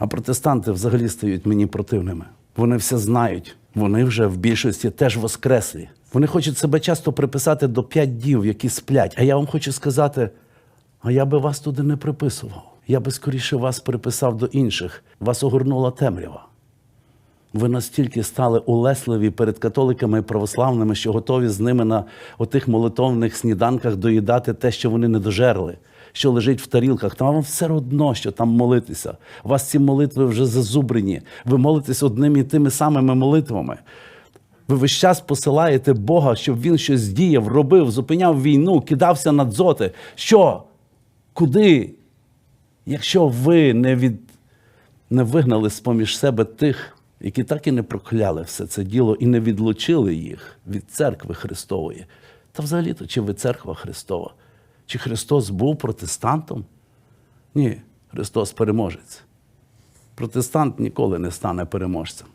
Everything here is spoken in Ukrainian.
А протестанти взагалі стають мені противними. Вони все знають. Вони вже в більшості теж воскреслі. Вони хочуть себе часто приписати до п'ять дів, які сплять. А я вам хочу сказати: а я би вас туди не приписував. Я би скоріше вас приписав до інших. Вас огорнула темрява. Ви настільки стали улесливі перед католиками і православними, що готові з ними на отих молитовних сніданках доїдати те, що вони не дожерли, що лежить в тарілках. Та вам все одно, що там молитися. У вас ці молитви вже зазубрені. Ви молитесь одними і тими самими молитвами. Ви весь час посилаєте Бога, щоб він щось діяв, робив, зупиняв війну, кидався на дзоти. Що? Куди? Якщо ви не, від... не вигнали з-поміж себе тих, які так і не прокляли все це діло і не відлучили їх від церкви Христової, та взагалі-то чи ви церква Христова? Чи Христос був протестантом? Ні, Христос переможець. Протестант ніколи не стане переможцем.